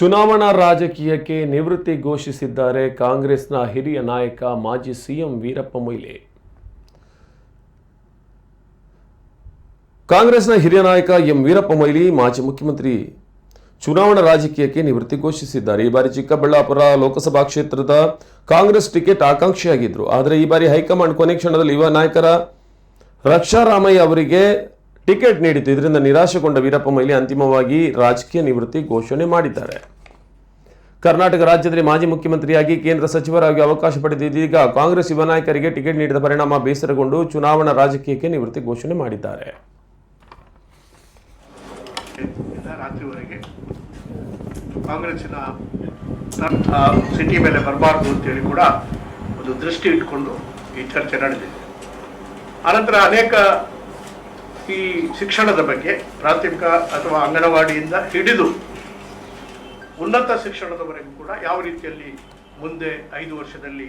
ಚುನಾವಣಾ ರಾಜಕೀಯಕ್ಕೆ ನಿವೃತ್ತಿ ಘೋಷಿಸಿದ್ದಾರೆ ಕಾಂಗ್ರೆಸ್ನ ಹಿರಿಯ ನಾಯಕ ಮಾಜಿ ಸಿಎಂ ವೀರಪ್ಪ ಮೊಯ್ಲಿ. ಕಾಂಗ್ರೆಸ್ನ ಹಿರಿಯ ನಾಯಕ ಎಂ ವೀರಪ್ಪ ಮೊಯ್ಲಿ, ಮಾಜಿ ಮುಖ್ಯಮಂತ್ರಿ ಚುನಾವಣಾ ರಾಜಕೀಯಕ್ಕೆ ನಿವೃತ್ತಿ ಘೋಷಿಸಿದ್ದಾರೆ. ಈ ಬಾರಿ ಚಿಕ್ಕಬಳ್ಳಾಪುರ ಲೋಕಸಭಾ ಕ್ಷೇತ್ರದ ಕಾಂಗ್ರೆಸ್ ಟಿಕೆಟ್ ಆಕಾಂಕ್ಷಿಯಾಗಿದ್ದರು ಆದರೆ ಈ ಬಾರಿ ಹೈಕಮಾಂಡ್ ಕೊನೆ ಕ್ಷಣದಲ್ಲಿ ಯುವ ನಾಯಕರ ರಕ್ಷಾರಾಮಯ್ಯ ಅವರಿಗೆ ಟಿಕೆಟ್ ನೀಡಿತ್ತು. ಇದರಿಂದ ನಿರಾಶೆಗೊಂಡ ವೀರಪ್ಪ ಮೊಯ್ಲಿ ಅಂತಿಮವಾಗಿ ರಾಜಕೀಯ ನಿವೃತ್ತಿ ಘೋಷಣೆ ಮಾಡಿದ್ದಾರೆ. ಕರ್ನಾಟಕ ರಾಜ್ಯದಲ್ಲಿ ಮಾಜಿ ಮುಖ್ಯಮಂತ್ರಿಯಾಗಿ ಕೇಂದ್ರ ಸಚಿವರಾಗಿ ಅವಕಾಶ ಪಡೆದಿದ್ದೀಗ ಕಾಂಗ್ರೆಸ್ ಯುವ ನಾಯಕರಿಗೆ ಟಿಕೆಟ್ ನೀಡಿದ ಪರಿಣಾಮ ಬೇಸರಗೊಂಡು ಚುನಾವಣಾ ರಾಜಕೀಯಕ್ಕೆ ನಿವೃತ್ತಿ ಘೋಷಣೆ ಮಾಡಿದ್ದಾರೆ. ಸಿಟಿ ಮೇಲೆ ಬರಬಾರ್ದು ಅಂತೇಳಿ ಕೂಡ ಒಂದು ದೃಷ್ಟಿ ಇಟ್ಕೊಂಡು ಈ ಚರ್ಚೆ ನಡೆದಿದೆ. ಅನಂತರ ಅನೇಕ ಈ ಶಿಕ್ಷಣದ ಬಗ್ಗೆ ಪ್ರಾಥಮಿಕ ಅಥವಾ ಅಂಗನವಾಡಿಯಿಂದ ಹಿಡಿದು ಉನ್ನತ ಶಿಕ್ಷಣದವರೆಗೂ ಕೂಡ ಯಾವ ರೀತಿಯಲ್ಲಿ ಮುಂದೆ ಐದು ವರ್ಷದಲ್ಲಿ